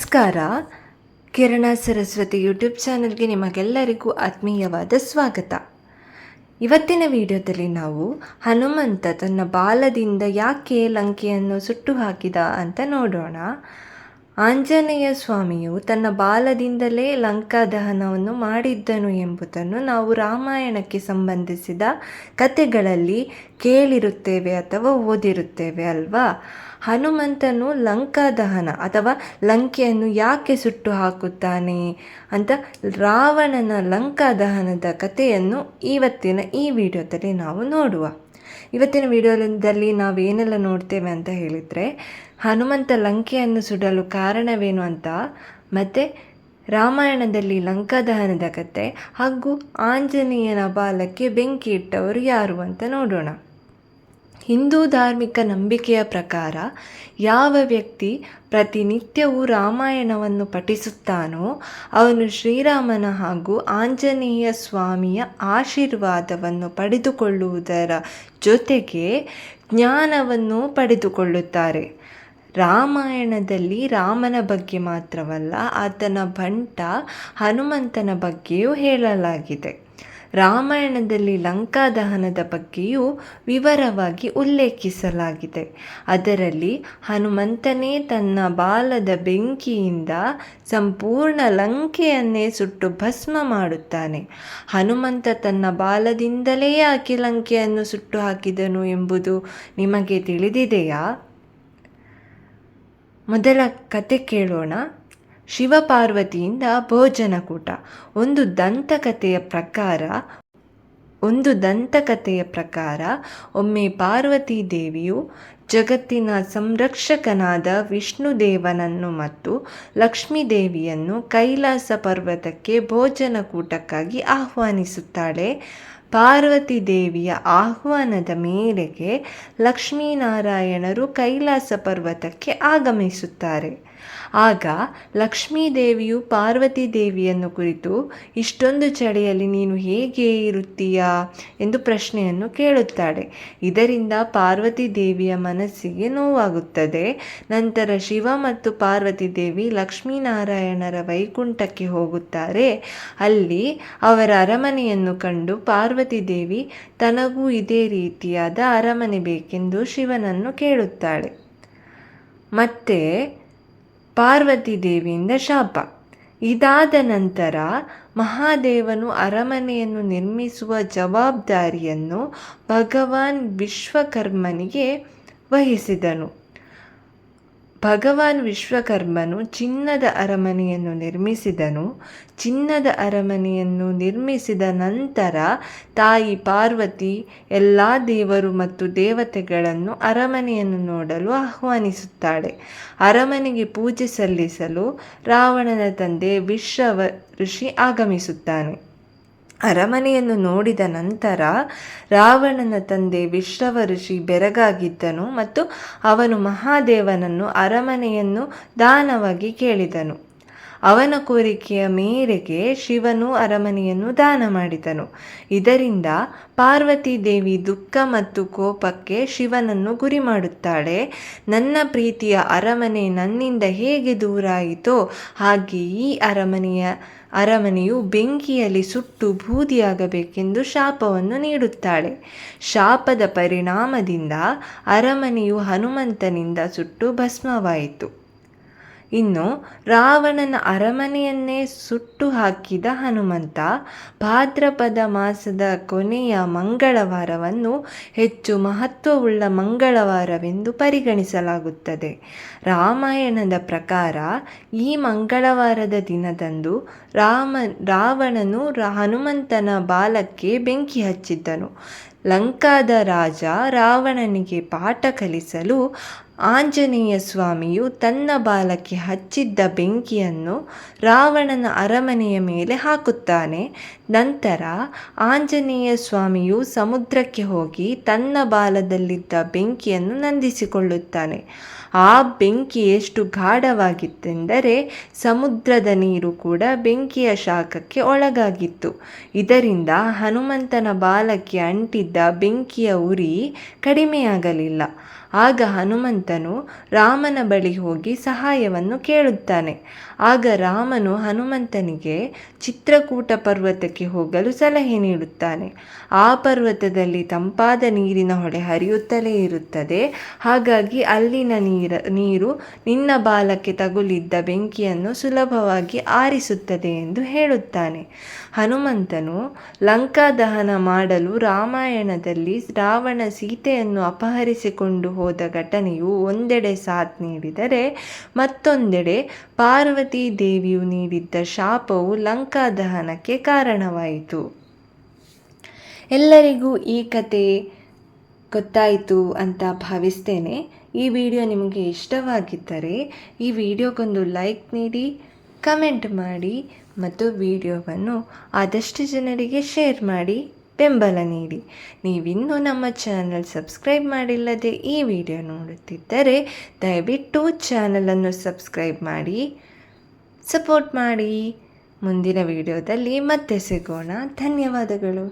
ನಮಸ್ಕಾರ. ಕಿರಣ ಸರಸ್ವತಿ ಯೂಟ್ಯೂಬ್ ಚಾನಲ್ಗೆ ನಿಮಗೆಲ್ಲರಿಗೂ ಆತ್ಮೀಯವಾದ ಸ್ವಾಗತ. ಇವತ್ತಿನ ವಿಡಿಯೋದಲ್ಲಿ ನಾವು ಹನುಮಂತ ತನ್ನ ಬಾಲದಿಂದ ಯಾಕೆ ಲಂಕೆಯನ್ನು ಸುಟ್ಟು ಹಾಕಿದ ಅಂತ ನೋಡೋಣ. ಆಂಜನೇಯ ಸ್ವಾಮಿಯು ತನ್ನ ಬಾಲದಿಂದಲೇ ಲಂಕಾ ದಹನವನ್ನು ಮಾಡಿದ್ದನು ಎಂಬುದನ್ನು ನಾವು ರಾಮಾಯಣಕ್ಕೆ ಸಂಬಂಧಿಸಿದ ಕಥೆಗಳಲ್ಲಿ ಕೇಳಿರುತ್ತೇವೆ ಅಥವಾ ಓದಿರುತ್ತೇವೆ ಅಲ್ವಾ? ಹನುಮಂತನು ಲಂಕಾ ದಹನ ಅಥವಾ ಲಂಕೆಯನ್ನು ಯಾಕೆ ಸುಟ್ಟು ಹಾಕುತ್ತಾನೆ ಅಂತ ರಾವಣನ ಲಂಕಾ ದಹನದ ಕಥೆಯನ್ನು ಇವತ್ತಿನ ಈ ವಿಡಿಯೋದಲ್ಲಿ ನಾವು ನೋಡುವ. ಇವತ್ತಿನ ವಿಡಿಯೋದಲ್ಲಿ ನಾವು ಏನೆಲ್ಲ ನೋಡ್ತೇವೆ ಅಂತ ಹೇಳಿದರೆ, ಹನುಮಂತ ಲಂಕೆಯನ್ನು ಸುಡಲು ಕಾರಣವೇನು ಅಂತ, ಮತ್ತು ರಾಮಾಯಣದಲ್ಲಿ ಲಂಕಾದಹನದ ಕತೆ, ಹಾಗೂ ಆಂಜನೇಯನ ಬಾಲಕ್ಕೆ ಬೆಂಕಿ ಇಟ್ಟವರು ಯಾರು ಅಂತ ನೋಡೋಣ. ಹಿಂದೂ ಧಾರ್ಮಿಕ ನಂಬಿಕೆಯ ಪ್ರಕಾರ ಯಾವ ವ್ಯಕ್ತಿ ಪ್ರತಿನಿತ್ಯವೂ ರಾಮಾಯಣವನ್ನು ಪಠಿಸುತ್ತಾನೋ ಅವನು ಶ್ರೀರಾಮನ ಹಾಗೂ ಆಂಜನೇಯ ಸ್ವಾಮಿಯ ಆಶೀರ್ವಾದವನ್ನು ಪಡೆದುಕೊಳ್ಳುವುದರ ಜೊತೆಗೆ ಜ್ಞಾನವನ್ನು ಪಡೆದುಕೊಳ್ಳುತ್ತಾರೆ. ರಾಮಾಯಣದಲ್ಲಿ ರಾಮನ ಬಗ್ಗೆ ಮಾತ್ರವಲ್ಲ, ಆತನ ಬಂಟ ಹನುಮಂತನ ಬಗ್ಗೆಯೂ ಹೇಳಲಾಗಿದೆ. ರಾಮಾಯಣದಲ್ಲಿ ಲಂಕಾ ದಹನದ ಬಗ್ಗೆಯೂ ವಿವರವಾಗಿ ಉಲ್ಲೇಖಿಸಲಾಗಿದೆ. ಅದರಲ್ಲಿ ಹನುಮಂತನೇ ತನ್ನ ಬಾಲದ ಬೆಂಕಿಯಿಂದ ಸಂಪೂರ್ಣ ಲಂಕೆಯನ್ನೇ ಸುಟ್ಟು ಭಸ್ಮ ಮಾಡುತ್ತಾನೆ. ಹನುಮಂತ ತನ್ನ ಬಾಲದಿಂದಲೇ ಆಕೆ ಲಂಕೆಯನ್ನು ಸುಟ್ಟು ಹಾಕಿದನು ಎಂಬುದು ನಿಮಗೆ ತಿಳಿದಿದೆಯಾ? ಮೊದಲ ಕತೆ ಕೇಳೋಣ. ಶಿವಪಾರ್ವತಿಯಿಂದ ಭೋಜನಕೂಟ. ಒಂದು ದಂತಕಥೆಯ ಪ್ರಕಾರ, ಒಂದು ದಂತಕಥೆಯ ಪ್ರಕಾರ ಒಮ್ಮೆ ಪಾರ್ವತಿ ದೇವಿಯು ಜಗತ್ತಿನ ಸಂರಕ್ಷಕನಾದ ವಿಷ್ಣುದೇವನನ್ನು ಮತ್ತು ಲಕ್ಷ್ಮೀ ದೇವಿಯನ್ನು ಕೈಲಾಸ ಪರ್ವತಕ್ಕೆ ಭೋಜನಕೂಟಕ್ಕಾಗಿ ಆಹ್ವಾನಿಸುತ್ತಾಳೆ. ಪಾರ್ವತಿ ದೇವಿಯ ಆಹ್ವಾನದ ಮೇರೆಗೆ ಲಕ್ಷ್ಮೀನಾರಾಯಣರು ಕೈಲಾಸ ಪರ್ವತಕ್ಕೆ ಆಗಮಿಸುತ್ತಾರೆ. ಆಗ ಲಕ್ಷ್ಮೀದೇವಿಯು ಪಾರ್ವತಿ ದೇವಿಯನ್ನು ಕುರಿತು, ಇಷ್ಟೊಂದು ಚಳಿಯಲ್ಲಿ ನೀನು ಹೇಗೆ ಇರುತ್ತೀಯಾ? ಎಂದು ಪ್ರಶ್ನೆಯನ್ನು ಕೇಳುತ್ತಾಳೆ. ಇದರಿಂದ ಪಾರ್ವತಿ ದೇವಿಯ ಮನಸ್ಸಿಗೆ ನೋವಾಗುತ್ತದೆ. ನಂತರ ಶಿವ ಮತ್ತು ಪಾರ್ವತಿ ದೇವಿ ಲಕ್ಷ್ಮೀನಾರಾಯಣರ ವೈಕುಂಠಕ್ಕೆ ಹೋಗುತ್ತಾರೆ. ಅಲ್ಲಿ ಅವರ ಅರಮನೆಯನ್ನು ಕಂಡು ಪಾರ್ವತಿ ದೇವಿ, ತನಗೂ ಇದೇ ರೀತಿಯಾದ ಅರಮನೆ ಬೇಕೆಂದು ಶಿವನನ್ನು ಕೇಳುತ್ತಾಳೆ. ಮತ್ತೆ ಪಾರ್ವತಿ ದೇವಿಯಿಂದ ಶಾಪ. ಇದಾದ ನಂತರ ಮಹಾದೇವನು ಅರಮನೆಯನ್ನು ನಿರ್ಮಿಸುವ ಜವಾಬ್ದಾರಿಯನ್ನು ಭಗವಾನ್ ವಿಶ್ವಕರ್ಮನಿಗೆ ವಹಿಸಿದನು. ಭಗವಾನ್ ವಿಶ್ವಕರ್ಮನು ಚಿನ್ನದ ಅರಮನೆಯನ್ನು ನಿರ್ಮಿಸಿದನು. ಚಿನ್ನದ ಅರಮನೆಯನ್ನು ನಿರ್ಮಿಸಿದ ನಂತರ ತಾಯಿ ಪಾರ್ವತಿ ಎಲ್ಲ ದೇವರು ಮತ್ತು ದೇವತೆಗಳನ್ನು ಅರಮನೆಯನ್ನು ನೋಡಲು ಆಹ್ವಾನಿಸುತ್ತಾಳೆ. ಅರಮನೆಗೆ ಪೂಜೆ ಸಲ್ಲಿಸಲು ರಾವಣನ ತಂದೆ ವಿಶ್ವ ಋಷಿ ಆಗಮಿಸುತ್ತಾನೆ. ಅರಮನೆಯನ್ನು ನೋಡಿದ ನಂತರ ರಾವಣನ ತಂದೆ ವಿಶ್ರವ ಋಷಿ ಬೆರಗಾಗಿದ್ದನು ಮತ್ತು ಅವನು ಮಹಾದೇವನನ್ನು ಅರಮನೆಯನ್ನು ದಾನವಾಗಿ ಕೇಳಿದನು. ಅವನ ಕೋರಿಕೆಯ ಮೇರೆಗೆ ಶಿವನು ಅರಮನೆಯನ್ನು ದಾನ ಮಾಡಿದನು. ಇದರಿಂದ ಪಾರ್ವತಿ ದೇವಿ ದುಃಖ ಮತ್ತು ಕೋಪಕ್ಕೆ ಶಿವನನ್ನು ಗುರಿ ಮಾಡುತ್ತಾಳೆ ನನ್ನ ಪ್ರೀತಿಯ ಅರಮನೆ ನನ್ನಿಂದ ಹೇಗೆ ದೂರಾಯಿತೋ ಹಾಗೆ ಈ ಅರಮನೆಯ ಅರಮನೆಯು ಬೆಂಕಿಯಲ್ಲಿ ಸುಟ್ಟು ಬೂದಿಯಾಗಬೇಕೆಂದು ಶಾಪವನ್ನು ನೀಡುತ್ತಾಳೆ. ಶಾಪದ ಪರಿಣಾಮದಿಂದ ಅರಮನೆಯು ಹನುಮಂತನಿಂದ ಸುಟ್ಟು ಭಸ್ಮವಾಯಿತು. ಇನ್ನು ರಾವಣನ ಅರಮನೆಯನ್ನೇ ಸುಟ್ಟು ಹಾಕಿದ ಹನುಮಂತ, ಭಾದ್ರಪದ ಮಾಸದ ಕೊನೆಯ ಮಂಗಳವಾರವನ್ನು ಹೆಚ್ಚು ಮಹತ್ವವುಳ್ಳ ಮಂಗಳವಾರವೆಂದು ಪರಿಗಣಿಸಲಾಗುತ್ತದೆ. ರಾಮಾಯಣದ ಪ್ರಕಾರ ಈ ಮಂಗಳವಾರದ ದಿನದಂದು ರಾಮ, ರಾವಣನು ಹನುಮಂತನ ಬಾಲಕ್ಕೆ ಬೆಂಕಿ ಹಚ್ಚಿದ್ದನು. ಲಂಕಾದ ರಾಜ ರಾವಣನಿಗೆ ಪಾಠ ಕಲಿಸಲು ಆಂಜನೇಯ ಸ್ವಾಮಿಯು ತನ್ನ ಬಾಲಕ್ಕೆ ಹಚ್ಚಿದ್ದ ಬೆಂಕಿಯನ್ನು ರಾವಣನ ಅರಮನೆಯ ಮೇಲೆ ಹಾಕುತ್ತಾನೆ. ನಂತರ ಆಂಜನೇಯ ಸ್ವಾಮಿಯು ಸಮುದ್ರಕ್ಕೆ ಹೋಗಿ ತನ್ನ ಬಾಲದಲ್ಲಿದ್ದ ಬೆಂಕಿಯನ್ನು ನಂದಿಸಿಕೊಳ್ಳುತ್ತಾನೆ. ಆ ಬೆಂಕಿ ಎಷ್ಟು ಗಾಢವಾಗಿತ್ತೆಂದರೆ ಸಮುದ್ರದ ನೀರು ಕೂಡ ಬೆಂಕಿಯ ಶಾಖಕ್ಕೆ ಒಳಗಾಗಿತ್ತು. ಇದರಿಂದ ಹನುಮಂತನ ಬಾಲಕ್ಕೆ ಅಂಟಿದ್ದ ಬೆಂಕಿಯ ಉರಿ ಕಡಿಮೆಯಾಗಲಿಲ್ಲ. ಆಗ ಹನುಮಂತನು ರಾಮನ ಬಳಿ ಹೋಗಿ ಸಹಾಯವನ್ನು ಕೇಳುತ್ತಾನೆ. ಆಗ ರಾಮನು ಹನುಮಂತನಿಗೆ ಚಿತ್ರಕೂಟ ಪರ್ವತಕ್ಕೆ ಹೋಗಲು ಸಲಹೆ ನೀಡುತ್ತಾನೆ. ಆ ಪರ್ವತದಲ್ಲಿ ತಂಪಾದ ನೀರಿನ ಹೊಳೆ ಹರಿಯುತ್ತಲೇ ಇರುತ್ತದೆ. ಹಾಗಾಗಿ ಅಲ್ಲಿನ ನೀರ, ನೀರು ನಿನ್ನ ಬಾಲಕ್ಕೆ ತಗುಲಿದ್ದ ಬೆಂಕಿಯನ್ನು ಸುಲಭವಾಗಿ ಆರಿಸುತ್ತದೆ ಎಂದು ಹೇಳುತ್ತಾನೆ. ಹನುಮಂತನು ಲಂಕಾ ದಹನ ಮಾಡಲು ರಾಮಾಯಣದಲ್ಲಿ ರಾವಣ ಸೀತೆಯನ್ನು ಅಪಹರಿಸಿಕೊಂಡು ಹೋದ ಘಟನೆಯು ಒಂದೆಡೆ ಸಾಥ್ ನೀಡಿದರೆ ಮತ್ತೊಂದೆಡೆ ಪಾರ್ವತಿ ದೇವಿಯು ನೀಡಿದ್ದ ಶಾಪವು ಲಂಕಾ ದಹನಕ್ಕೆ ಕಾರಣವಾಯಿತು. ಎಲ್ಲರಿಗೂ ಈ ಕತೆ ಗೊತ್ತಾಯಿತು ಅಂತ ಭಾವಿಸ್ತೇನೆ. ಈ ವಿಡಿಯೋ ನಿಮಗೆ ಇಷ್ಟವಾಗಿದ್ದರೆ ಈ ವಿಡಿಯೋಗೊಂದು ಲೈಕ್ ನೀಡಿ, ಕಮೆಂಟ್ ಮಾಡಿ ಮತ್ತು ವಿಡಿಯೋವನ್ನು ಆದಷ್ಟು ಜನರಿಗೆ ಶೇರ್ ಮಾಡಿ. ಬೆಂಬಲ ನೀಡಿ. ನೀವಿನ್ನೂ ನಮ್ಮ ಚಾನಲ್ ಸಬ್ಸ್ಕ್ರೈಬ್ ಮಾಡಿಲ್ಲದೆ ಈ ವಿಡಿಯೋ ನೋಡುತ್ತಿದ್ದರೆ ದಯವಿಟ್ಟು ಚಾನಲನ್ನು ಸಬ್ಸ್ಕ್ರೈಬ್ ಮಾಡಿ, ಸಪೋರ್ಟ್ ಮಾಡಿ. ಮುಂದಿನ ವಿಡಿಯೋದಲ್ಲಿ ಮತ್ತೆ ಸಿಗೋಣ. ಧನ್ಯವಾದಗಳು.